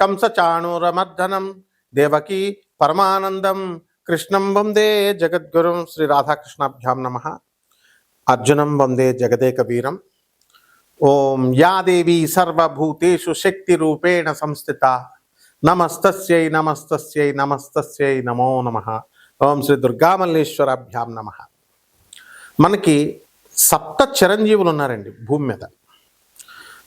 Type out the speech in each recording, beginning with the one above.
కంసచాణూరమర్ధనం దేవకీ పరమానందం కృష్ణం వందే జగద్గురుం శ్రీ రాధాకృష్ణాభ్యాం నమ. అర్జునం వందే జగదేక వీరం ఓం యాదేవి సర్వభూతేషు శక్తి రూపేణ సంస్థిత. నమస్తస్యై నమస్తస్యై నమస్తస్యై నమో నమ. ఓం శ్రీ దుర్గామల్లేశ్వరాభ్యాం నమ. మనకి సప్త చిరంజీవులు ఉన్నారండి భూమి మీద.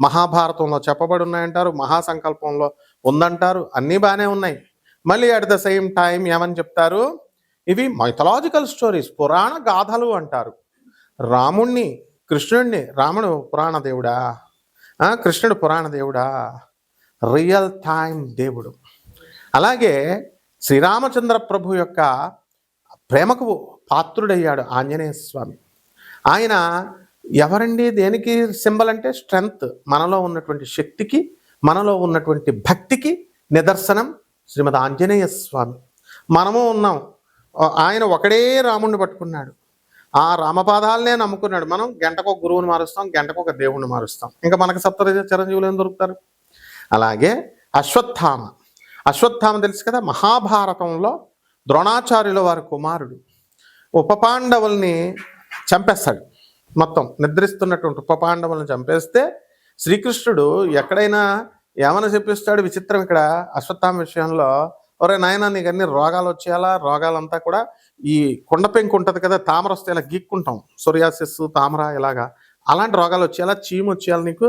మహాభారతంలో చెప్పబడి ఉన్నాయంటారు మహాసంకల్పంలో ఉందంటారు అన్నీ బాగానే ఉన్నాయి. మళ్ళీ అట్ ద సేమ్ టైం ఏమని చెప్తారు? ఇవి మైథలాజికల్ స్టోరీస్ పురాణ గాథలు అంటారు. రాముణ్ణి కృష్ణుడిని రాముడు పురాణ దేవుడా? కృష్ణుడు పురాణ దేవుడా? రియల్ టైం దేవుడు. అలాగే శ్రీరామచంద్ర ప్రభు యొక్క ప్రేమకు పాత్రుడయ్యాడు ఆంజనేయ స్వామి. ఆయన ఎవరండి? దేనికి సింబల్ అంటే స్ట్రెంగ్త్ మనలో ఉన్నటువంటి శక్తికి మనలో ఉన్నటువంటి భక్తికి నిదర్శనం శ్రీమద్ ఆంజనేయ స్వామి. మనము ఉన్నాం. ఆయన ఒకడే రాముడిని పట్టుకున్నాడు. ఆ రామపాదాలనే నమ్ముకున్నాడు. మనం గంటకు ఒక గురువుని మారుస్తాం గంటకు ఒక దేవుణ్ణి మారుస్తాం. ఇంకా మనకు సప్త చిరంజీవులు ఏం దొరుకుతారు? అలాగే అశ్వత్థామ. అశ్వత్థామ తెలుసు కదా? మహాభారతంలో ద్రోణాచార్యుల వారి కుమారుడు. ఉపపాండవుల్ని చంపేస్తాడు. మొత్తం నిద్రిస్తున్నటువంటి ఉపపాండవులను చంపేస్తే శ్రీకృష్ణుడు ఎక్కడైనా ఏమైనా చెప్పిస్తాడు? విచిత్రం ఇక్కడ అశ్వత్థామ విషయంలో. ఒరే నాయన నీకు అన్ని రోగాలు వచ్చేయాలా రోగాలంతా కూడా ఈ కొండ పెంకు ఉంటుంది కదా తామర వస్తే ఇలా గీక్కుంటాం. సూర్యాసిస్సు తామర ఇలాగా. అలాంటి రోగాలు వచ్చేలా చీము వచ్చేయాలి నీకు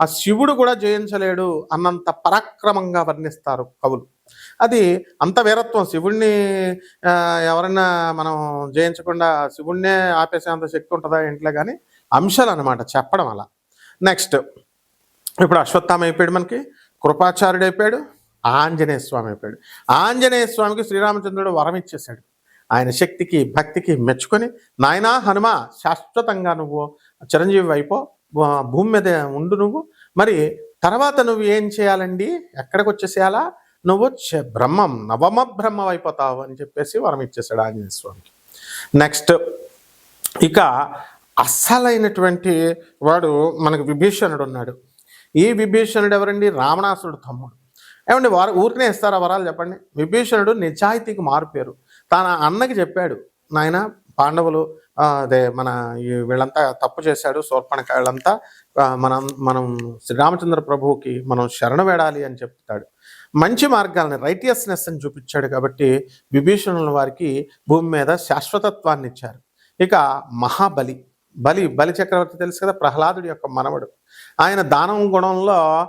ఆ శివుడు కూడా జయించలేడు అన్నంత పరాక్రమంగా వర్ణిస్తారు కవులు. అది అంత వీరత్వం. శివుణ్ణి ఎవరైనా మనం జయించకుండా శివుణ్ణే ఆపేసేంత శక్తి ఉంటుందా ఇంట్లో కానీ అంశాలు అనమాట చెప్పడం అలా. నెక్స్ట్ ఇప్పుడు అశ్వత్థామ అయిపోయాడు మనకి కృపాచార్యుడు అయిపోయాడు ఆంజనేయ స్వామి అయిపోయాడు. ఆంజనేయ స్వామికి శ్రీరామచంద్రుడు వరం ఇచ్చేశాడు. ఆయన శక్తికి భక్తికి మెచ్చుకొని నాయనా హనుమ శాశ్వతంగా నువ్వు చిరంజీవి అయిపో భూమి మీద ఉండు నువ్వు. మరి తర్వాత నువ్వు ఏం చేయాలండి? ఎక్కడికి వచ్చేసేయాలా నువ్వు బ్రహ్మం నవమ బ్రహ్మం అయిపోతావు అని చెప్పేసి వరం ఇచ్చేసాడు ఆంజనేయ స్వామికి. నెక్స్ట్ ఇక అస్సలైనటువంటి వాడు మనకు విభీషణుడు ఉన్నాడు. ఈ విభీషణుడు ఎవరండి? రావణాసుడు తమ్ముడు. ఏమండి వారు ఊరికనే ఇస్తారా వరాలు చెప్పండి? విభీషణుడు నిజాయితీకి మారుపేరు తన అన్నకి చెప్పాడు నాయన పాండవులు అదే మన ఈ వీళ్ళంతా తప్పు చేశాడు శూర్పణక మనం మనం శ్రీరామచంద్ర ప్రభువుకి మనం శరణ వేడాలి అని చెప్తాడు. మంచి మార్గాలని రైటియస్నెస్ అని చూపించాడు కాబట్టి విభీషణుల వారికి భూమి మీద శాశ్వతత్వాన్ని ఇచ్చారు. ఇక మహాబలి బలి బలి చక్రవర్తి తెలుసు కదా ప్రహ్లాదుడి యొక్క మనవడు. ఆయన దానం గుణంలో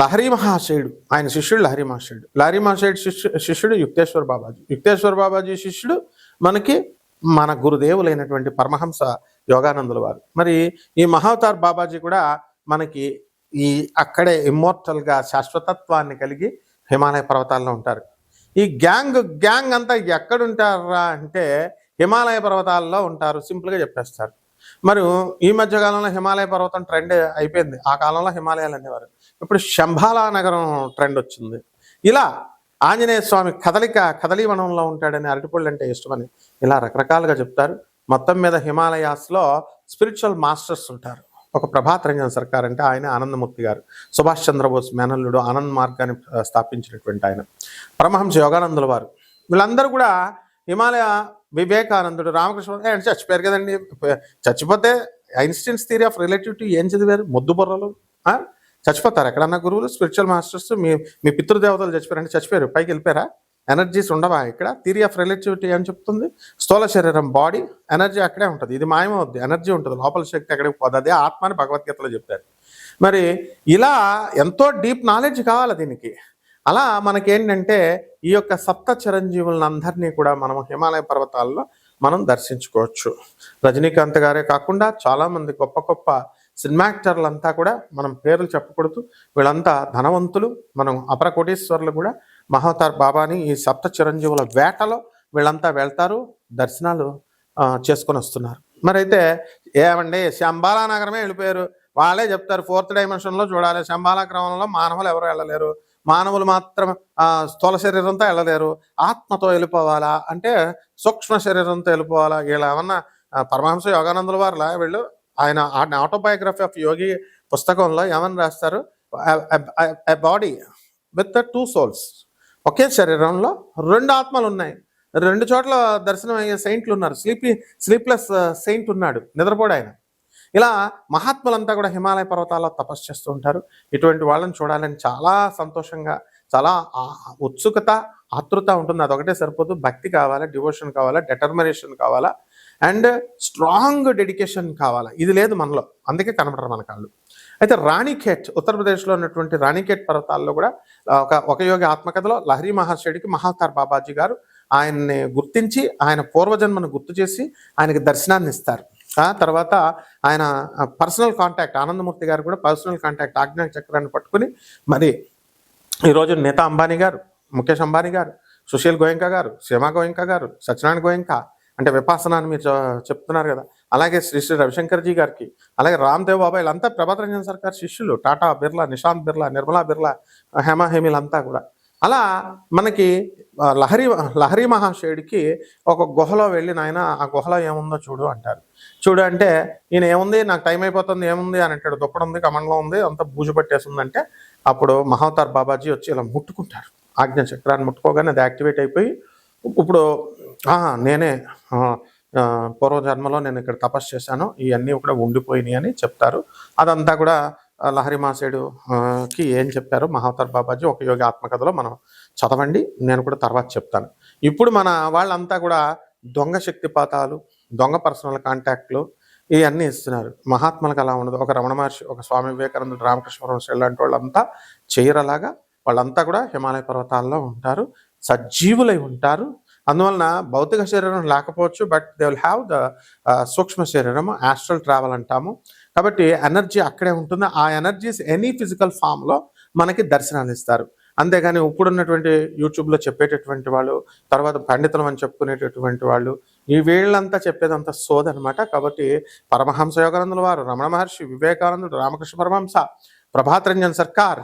లహరి మహాశయుడు ఆయన శిష్యుడు లహరి మహాశయుడు. లహరి మహాశయుడు శిష్యు శిష్యుడు యుక్తేశ్వర బాబాజీ. యుక్తేశ్వర బాబాజీ శిష్యుడు మనకి మన గురుదేవులైనటువంటి పరమహంస యోగానందుల వారు. మరి ఈ మహావతార్ బాబాజీ కూడా మనకి ఈ అక్కడే ఇమ్మోర్టల్గా శాశ్వతత్వాన్ని కలిగి హిమాలయ పర్వతాల్లో ఉంటారు. ఈ గ్యాంగ్ గ్యాంగ్ అంతా ఎక్కడుంటారా అంటే హిమాలయ పర్వతాల్లో ఉంటారు సింపుల్గా చెప్పేస్తారు. మరి ఈ మధ్య కాలంలో హిమాలయ పర్వతం ట్రెండ్ అయిపోయింది. ఆ కాలంలో హిమాలయాలు అనేవారు. ఇప్పుడు శంభాలా నగరం ట్రెండ్ వచ్చింది. ఇలా ఆంజనేయ స్వామి కదలిక కదలీవనంలో ఉంటాడని అరటిపళ్ళు అంటే ఇష్టమని ఇలా రకరకాలుగా చెప్తారు. మొత్తం మీద హిమాలయాస్లో స్పిరిచువల్ మాస్టర్స్ ఉంటారు. ఒక ప్రభాత్ రంజన్ సర్కార్ అంటే ఆయన ఆనందమూర్తి గారు. సుభాష్ చంద్రబోస్ మేనల్లుడు ఆనంద్ మార్గాన్ని స్థాపించినటువంటి ఆయన. పరమహంస యోగానందుల వారు. వీళ్ళందరూ కూడా హిమాలయ వివేకానందుడు రామకృష్ణ ఆయన చచ్చిపోయారు కదండి. చచ్చిపోతే ఐన్స్టీన్స్ థియరీ ఆఫ్ రిలేటివిటీ ఏం చదివారు? మొద్దు బుర్రలు. చచ్చిపోతారు ఎక్కడన్నా గురువులు స్పిరిచువల్ మాస్టర్స్ మీ మీ పితృదేవతలు చచ్చిపోయారంటే చచ్చిపోయారు. పైకి వెళ్ళిపోయారా? ఎనర్జీస్ ఉండవా ఇక్కడ? థియరీ ఆఫ్ రిలేటివిటీ ఏం చెప్తుంది? స్థూల శరీరం బాడీ ఎనర్జీ అక్కడే ఉంటుంది. ఇది మాయమవుద్ది. ఎనర్జీ ఉంటుంది. లోపల శక్తి అక్కడికి పోదు. అదే ఆత్మ అని భగవద్గీతలో చెప్తారు. మరి ఇలా ఎంతో డీప్ నాలెడ్జ్ కావాలి దీనికి. అలా మనకేంటంటే ఈ యొక్క సప్త చిరంజీవులను అందరినీ కూడా మనం హిమాలయ పర్వతాల్లో మనం దర్శించుకోవచ్చు. రజనీకాంత్ గారే కాకుండా చాలామంది గొప్ప గొప్ప సినిమాక్టర్లంతా కూడా మనం పేర్లు చెప్పకూడదు. వీళ్ళంతా ధనవంతులు. మనం అపర కోటీశ్వరులు కూడా. మహోతార్ బాబాని ఈ సప్త చిరంజీవుల వేటలో వీళ్ళంతా వెళ్తారు దర్శనాలు చేసుకొని వస్తున్నారు. మరి అయితే ఏమండి శంబాలా నగరమే వెళ్ళిపోయారు. వాళ్ళే చెప్తారు ఫోర్త్ డైమెన్షన్లో చూడాలి. శంబాలా క్రమంలో మానవులు ఎవరు వెళ్ళలేరు. మానవులు మాత్రం ఆ, స్థూల శరీరంతో వెళ్ళలేరు. ఆత్మతో వెళ్ళిపోవాలా? అంటే సూక్ష్మ శరీరంతో వెళ్ళిపోవాలా? వీళ్ళు ఏమన్నా పరమహంస యోగానందుల వారిలా వీళ్ళు? ఆయన ఆటోబయోగ్రఫీ ఆఫ్ యోగి పుస్తకంలో ఏమని రాస్తారు? బాడీ విత్ టూ సోల్స్ ఒకే శరీరంలో రెండు ఆత్మలు ఉన్నాయి రెండు చోట్ల దర్శనం అయ్యే సెయింట్లు ఉన్నారు స్లీపీ స్లీప్లెస్ సెయింట్ ఉన్నాడు. నిద్రపోడు ఆయన. ఇలా మహాత్ములంతా కూడా హిమాలయ పర్వతాల్లో తపస్సు చేస్తూ ఉంటారు. ఇటువంటి వాళ్ళని చూడాలని చాలా సంతోషంగా చాలా ఉత్సుకత ఆతృత ఉంటుంది. అదొకటే సరిపోదు. భక్తి కావాలా డివోషన్ కావాలా డెటర్మినేషన్ కావాలా అండ్ స్ట్రాంగ్ డెడికేషన్ కావాలా. ఇది లేదు మనలో. అందుకే కనబడరు మన కాళ్ళు. అయితే రాణిఖేట్ ఉత్తరప్రదేశ్లో ఉన్నటువంటి రాణిఖేట్ పర్వతాల్లో కూడా ఒక ఒక యోగి ఆత్మకథలో లహరి మహర్షుడికి మహావతార్ బాబాజీ గారు ఆయన్ని గుర్తించి ఆయన పూర్వజన్మను గుర్తు చేసి ఆయనకి దర్శనాన్ని ఇస్తారు. ఆ తర్వాత ఆయన పర్సనల్ కాంటాక్ట్ ఆనందమూర్తి గారు కూడా పర్సనల్ కాంటాక్ట్ ఆజ్ఞా చక్రాన్ని పట్టుకుని మరి ఈరోజు నేతా అంబానీ గారు ముఖేష్ అంబానీ గారు సుశీల్ గోయంక గారు శ్రీమా గోయంక గారు సత్యనారాయణ గోయంక అంటే విపాసన అని మీరు చెప్తున్నారు కదా. అలాగే శ్రీ శ్రీ రవిశంకర్జీ గారికి అలాగే రామ్దేవ్ బాబా వీళ్ళంతా ప్రభాత్ రంజన్ సర్కార్ శిష్యులు టాటా బిర్లా నిశాంత్ బిర్లా నిర్మలా బిర్లా హేమా హేమిలంతా కూడా. అలా మనకి లహరి లహరి మహాశయుడికి ఒక గుహలో వెళ్ళి నాయన ఆ గుహలో ఏముందో చూడు అంటారు. చూడు అంటే ఈయన ఏముంది? నాకు టైం అయిపోతుంది ఏముంది? అని అంటాడు. దుప్పడం ఉంది కమండలం ఉంది అంతా బూజు పట్టేసిందంటే అప్పుడు మహావతార్ బాబాజీ వచ్చి ఇలా ముట్టుకుంటారు. ఆజ్ఞ చక్రాన్ని ముట్టుకోగానే అది యాక్టివేట్ అయిపోయి ఇప్పుడు నేనే పూర్వజన్మలో నేను ఇక్కడ తపస్సు చేశాను ఇవన్నీ కూడా ఉండిపోయినాయి అని చెప్తారు. అదంతా కూడా లహరి మాసేడుకి ఏం చెప్పారో మహావతార్ బాబాజీ ఒక యోగి ఆత్మకథలో మనం చదవండి నేను కూడా తర్వాత చెప్తాను. ఇప్పుడు మన వాళ్ళంతా కూడా దొంగ శక్తిపాతాలు దొంగ పర్సనల్ కాంటాక్ట్లు ఇవన్నీ ఇస్తున్నారు. మహాత్మలకు అలా ఉండదు. ఒక రమణ మహర్షి ఒక స్వామి వివేకానందుడు రామకృష్ణ పరమహంస లాంటి వాళ్ళంతా చేయరలాగా వాళ్ళంతా కూడా హిమాలయ పర్వతాల్లో ఉంటారు సజీవులై ఉంటారు. అందువలన భౌతిక శరీరం లేకపోవచ్చు but they will have the సూక్ష్మ శరీరం ఆస్ట్రల్ ట్రావెల్ అంటాము. కాబట్టి ఎనర్జీ అక్కడే ఉంటుంది. ఆ ఎనర్జీస్ ఎనీ ఫిజికల్ ఫామ్లో మనకి దర్శనాలు ఇస్తారు. అంతేగాని ఇప్పుడున్నటువంటి యూట్యూబ్లో చెప్పేటటువంటి వాళ్ళు తర్వాత పండితులం అని చెప్పుకునేటటువంటి వాళ్ళు ఈ వీళ్ళంతా చెప్పేదంతా సోదనమాట. కాబట్టి పరమహంస యోగానందుల వారు రమణ మహర్షి వివేకానందుడు రామకృష్ణ పరమహంస ప్రభాతరంజన్ సర్కార్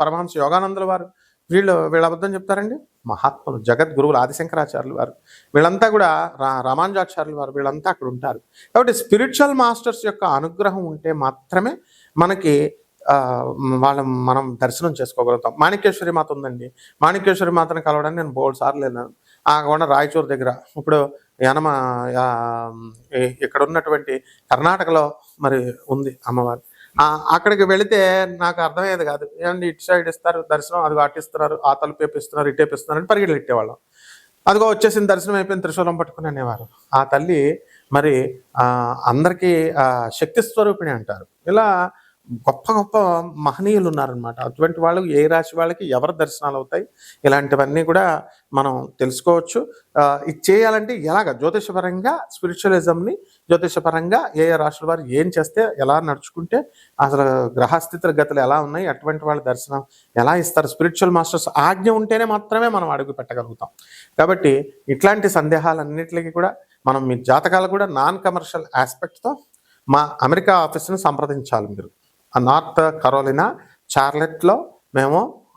పరమహంస యోగానందుల వారు వీళ్ళు వీళ్ళ అబద్ధం చెప్తారండి? మహాత్ములు జగద్గురువులు ఆదిశంకరాచార్యులు వారు. వీళ్ళంతా కూడా రా రామానుజాచార్యులు వారు వీళ్ళంతా అక్కడ ఉంటారు. కాబట్టి స్పిరిచువల్ మాస్టర్స్ యొక్క అనుగ్రహం ఉంటే మాత్రమే మనకి వాళ్ళ మనం దర్శనం చేసుకోగలుగుతాం. మాణిక్యేశ్వరి మాత ఉందండి. మాణిక్యేశ్వరి మాతను కలవడానికి నేను బోల్డ్ సార్లు వెళ్ళాను. ఆ కొండ రాయచూరు దగ్గర. ఇప్పుడు యనమ ఇక్కడ ఉన్నటువంటి కర్ణాటకలో మరి ఉంది అమ్మవారు. అక్కడికి వెళితే నాకు అర్థమయ్యేది కాదు. ఏమండి ఇటు సైడ్ ఇస్తారు దర్శనం అది అటిస్తున్నారు ఆ తలుపు వేపిస్తున్నారు ఇటు వేపిస్తున్నారు అని పరిగెళ్ళు ఇట్టేవాళ్ళం అదిగో వచ్చేసిన దర్శనం అయిపోయిన త్రిశూలం పట్టుకుని అనేవారు. ఆ తల్లి మరి అందరికీ శక్తి స్వరూపిణి అంటారు. ఇలా గొప్ప గొప్ప మహనీయులు ఉన్నారనమాట అటువంటి వాళ్ళు ఏ రాశి వాళ్ళకి ఎవరి దర్శనాలు అవుతాయి? ఇలాంటివన్నీ కూడా మనం తెలుసుకోవచ్చు. ఇది చేయాలంటే ఎలాగ? జ్యోతిషపరంగా స్పిరిచువలిజంని జ్యోతిషపరంగా ఏ ఏ రాశుల వారు ఏం చేస్తే ఎలా నడుచుకుంటే అసలు గ్రహస్థితుల గతులు ఎలా ఉన్నాయి అటువంటి వాళ్ళ దర్శనం ఎలా ఇస్తారు స్పిరిచువల్ మాస్టర్స్ ఆజ్ఞ ఉంటేనే మాత్రమే మనం అడుగు పెట్టగలుగుతాం. కాబట్టి ఇట్లాంటి సందేహాలన్నింటికి కూడా మనం మీ జాతకాలు కూడా నాన్ కమర్షియల్ ఆస్పెక్ట్తో మా అమెరికా ఆఫీస్ని సంప్రదించాలి మీరు. ఆ నార్త్ కరోలినా చార్లెట్లో మేము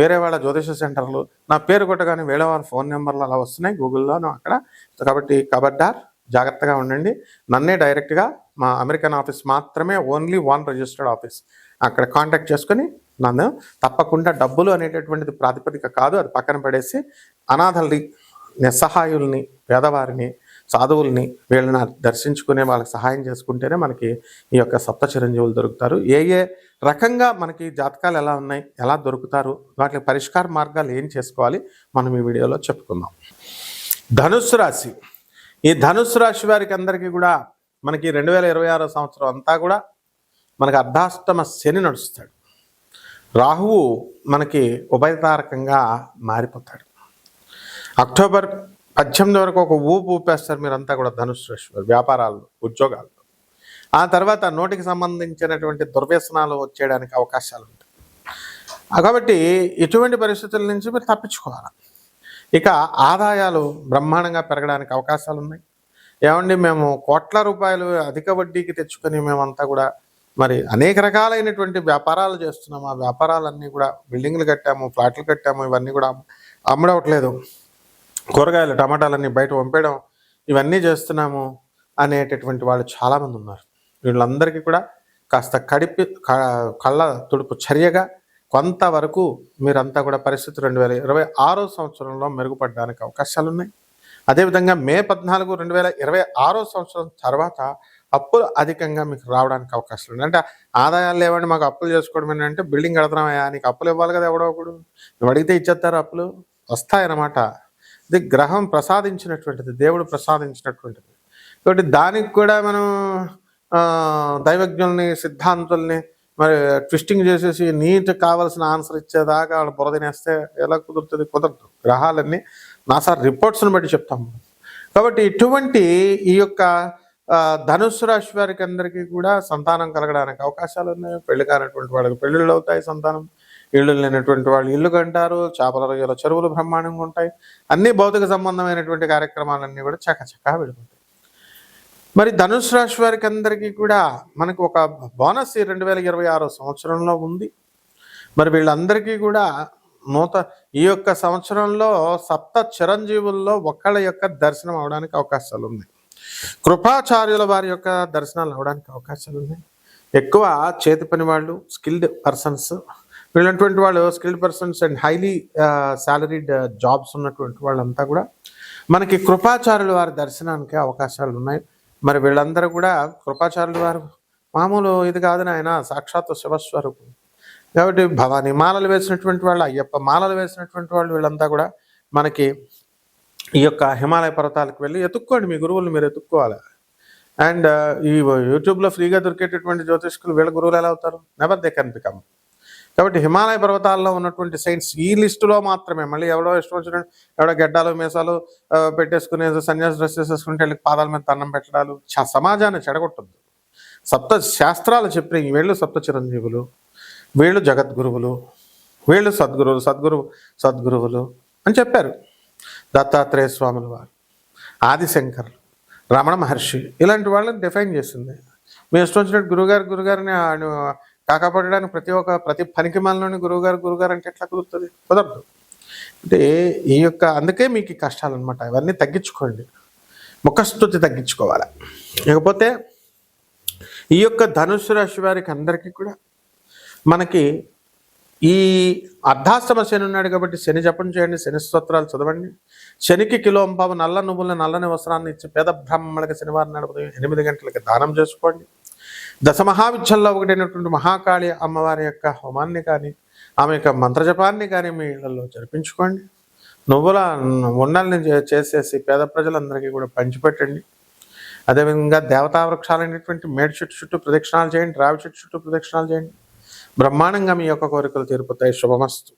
వేరే వాళ్ళ జ్యోతిష సెంటర్లు. నా పేరు కొట్టగానే వేరే వాళ్ళ ఫోన్ నెంబర్లు అలా వస్తున్నాయి గూగుల్లోనూ అక్కడ. కాబట్టి కబడ్డార్ జాగ్రత్తగా ఉండండి. నన్నే డైరెక్ట్గా మా అమెరికన్ ఆఫీస్ మాత్రమే ఓన్లీ వన్ రిజిస్టర్డ్ ఆఫీస్. అక్కడ కాంటాక్ట్ చేసుకొని నన్ను తప్పకుండా డబ్బులు అనేటటువంటిది ప్రాతిపదిక కాదు. అది పక్కన పడేసి అనాథల్ని నిస్సహాయుల్ని పేదవారిని సాధువుల్ని వీళ్ళని దర్శించుకునే వాళ్ళకి సహాయం చేసుకుంటేనే మనకి ఈ యొక్క సప్త చిరంజీవులు దొరుకుతారు. ఏ ఏ రకంగా మనకి జాతకాలు ఎలా ఉన్నాయి ఎలా దొరుకుతారు వాటికి పరిష్కార మార్గాలు ఏం చేసుకోవాలి మనం ఈ వీడియోలో చెప్పుకుందాం. ధనుస్సు రాశి. ఈ ధనుస్సు రాశి వారికి అందరికీ కూడా మనకి రెండు వేల ఇరవై ఆరో సంవత్సరం అంతా కూడా మనకి అర్ధాష్టమ శని నడుస్తాడు. రాహువు మనకి ఉభయతారకంగా మారిపోతాడు. అక్టోబర్ పద్దెనిమిది వరకు ఒక ఊపు ఊపేస్తారు మీరంతా కూడా ధనుసు రాశి వారు వ్యాపారాలు ఉద్యోగాలు. ఆ తర్వాత నోటికి సంబంధించినటువంటి దుర్వ్యసనాలు వచ్చేయడానికి అవకాశాలు ఉంటాయి. కాబట్టి ఇటువంటి పరిస్థితుల నుంచి మీరు తప్పించుకోవాలి. ఇక ఆదాయాలు బ్రహ్మాండంగా పెరగడానికి అవకాశాలు ఉన్నాయి. ఏమండి మేము కోట్ల రూపాయలు అధిక వడ్డీకి తెచ్చుకొని మేమంతా కూడా మరి అనేక రకాలైనటువంటి వ్యాపారాలు చేస్తున్నాము ఆ వ్యాపారాలన్నీ కూడా బిల్డింగ్లు కట్టాము ఫ్లాట్లు కట్టాము ఇవన్నీ కూడా అమ్మడవట్లేదు. కూరగాయలు టమాటాలన్నీ బయట పంపేయడం ఇవన్నీ చేస్తున్నాము అనేటటువంటి వాళ్ళు చాలామంది ఉన్నారు. వీళ్ళందరికీ కూడా కాస్త కడిపి క- కళ్ళ తుడుపు చర్యగా కొంతవరకు మీరంతా కూడా పరిస్థితి రెండు వేల ఇరవై ఆరో సంవత్సరంలో మెరుగుపడడానికి అవకాశాలు ఉన్నాయి అదేవిధంగా మే పద్నాలుగు రెండు వేల ఇరవై ఆరో సంవత్సరం తర్వాత అప్పులు అధికంగా మీకు రావడానికి అవకాశాలు ఉన్నాయి అంటే ఆదాయాలు లేవండి మాకు అప్పులు చేసుకోవడం అంటే బిల్డింగ్ కడతామయ్యా నీకు అప్పులు ఇవ్వాలి కదా ఎవడో ఒకడు. నువ్వు అడిగితే ఇచ్చేస్తారు అప్పులు. వస్తాయన్నమాట. ఇది గ్రహం ప్రసాదించినటువంటిది దేవుడు ప్రసాదించినటువంటిది. కాబట్టి దానికి కూడా మనం దైవజ్ఞుల్ని సిద్ధాంతుల్ని మరి ట్విస్టింగ్ చేసేసి నీట్ కావాల్సిన ఆన్సర్ ఇచ్చేదాకా వాళ్ళు బురదనేస్తే ఎలా కుదురుతుంది? కుదరదు. గ్రహాలన్నీ నాసా రిపోర్ట్స్ని బట్టి చెప్తాము కాబట్టి ఇటువంటి ఈ యొక్క ధనుసు రాశి వారికి అందరికీ కూడా సంతానం కలగడానికి అవకాశాలు ఉన్నాయి. పెళ్ళి కానటువంటి వాళ్ళకి పెళ్ళిళ్ళు అవుతాయి సంతానం. ఇళ్ళు లేనటువంటి వాళ్ళు ఇల్లు కంటారు చేపల రొయ్యల చెరువులు బ్రహ్మాండంగా ఉంటాయి. అన్ని భౌతిక సంబంధమైనటువంటి కార్యక్రమాలన్నీ కూడా చకచకా వెళ్ళిపోతాయి మరి ధనుసు రాశి వారికి అందరికీ కూడా మనకు ఒక బోనస్ రెండు వేల ఇరవై ఆరో సంవత్సరంలో ఉంది. మరి వీళ్ళందరికీ కూడా నూత ఈ యొక్క సంవత్సరంలో సప్త చిరంజీవుల్లో ఒకళ్ళ యొక్క దర్శనం అవడానికి అవకాశాలు ఉన్నాయి. కృపాచార్యుల వారి యొక్క దర్శనాలు అవడానికి అవకాశాలు ఉన్నాయి. ఎక్కువ చేతి పని వాళ్ళు స్కిల్డ్ పర్సన్స్ వీళ్ళటువంటి వాళ్ళు skilled persons and highly salaried jobs ఉన్నటువంటి వాళ్ళంతా కూడా మనకి కృపాచారుల వారి దర్శనానికి అవకాశాలు ఉన్నాయి. మరి వీళ్ళందరూ కూడా కృపాచారుల వారు మామూలు ఇది కాదు నాయన సాక్షాత్ శివస్వరూపం. కాబట్టి భవానీ మాలలు వేసినటువంటి వాళ్ళు అయ్యప్ప మాలలు వేసినటువంటి వాళ్ళు వీళ్ళంతా కూడా మనకి ఈ యొక్క హిమాలయ పర్వతాలకు వెళ్ళి ఎత్తుక్కోండి మీ గురువులు మీరు ఎత్తుక్కోవాలి. అండ్ ఈ యూట్యూబ్లో ఫ్రీగా దొరికేటటువంటి జ్యోతిష్కులు వీళ్ళ గురువులు ఎలా అవుతారు? నెవర్ దే కెన్ బికమ్ కాబట్టి హిమాలయ పర్వతాల్లో ఉన్నటువంటి సైన్స్ ఈ లిస్టులో మాత్రమే. మళ్ళీ ఎవడో ఇష్టం వచ్చినట్టు ఎవడో గడ్డాలు మీసాలు పెట్టేసుకునే పెట్టేసుకుని సన్యాసి డ్రెస్ వేసేసుకుంటే వీళ్ళకి పాదాల మీద తన్నం పెట్టడాలు చ- సమాజాన్ని చెడగొట్టద్దు. సప్త శాస్త్రాలు చెప్పిన వీళ్ళు సప్త చిరంజీవులు వీళ్ళు జగద్గురువులు వీళ్ళు సద్గురువులు సద్గురు సద్గురువులు అని చెప్పారు. దత్తాత్రేయ స్వాముల వారు ఆదిశంకర్లు రమణ మహర్షి ఇలాంటి వాళ్ళని డిఫైన్ చేసింది. మీ ఇష్టం వచ్చినట్టు గురుగారు గురుగారిని ఆయన కాకాపడడానికి ప్రతి ఒక్క ప్రతి పనికి మనలోని గురువుగారు గురుగారు అంటే ఎట్లా కుదురుతుంది? కుదరదు. అంటే ఈ యొక్క అందుకే మీకు ఈ కష్టాలు అనమాట ఇవన్నీ తగ్గించుకోండి. ముఖస్థుతి తగ్గించుకోవాలి. ఇకపోతే ఈ యొక్క ధనుసు రాశి వారికి అందరికీ కూడా మనకి ఈ అర్ధాశ్రమ శని ఉన్నాడు కాబట్టి శని జపం చేయండి శని స్తోత్రాలు చదవండి. శనికి కిలోంపావు నల్ల నువ్వుల నల్లని వస్త్రాన్ని ఇచ్చి పేద బ్రాహ్మణులకి శనివారం నాడు ఎనిమిది గంటలకి దానం చేసుకోండి. దశ మహావిద్యల్లో ఒకటైనటువంటి మహాకాళి అమ్మవారి యొక్క హోమాన్ని కానీ ఆమె యొక్క మంత్రజపాన్ని కానీ మీ ఇళ్ళలో జరిపించుకోండి. నువ్వుల ఉండల్ని చే- చేసేసి పేద ప్రజలందరికీ కూడా పంచిపెట్టండి. అదేవిధంగా దేవతా వృక్షాలైనటువంటి మేడి చెట్టు చుట్టూ ప్రదక్షిణాలు చేయండి రావి చెట్టు చుట్టూ ప్రదక్షిణాలు చేయండి. బ్రహ్మాండంగా మీ యొక్క కోరికలు తీరిపోతాయి. శుభమస్తు.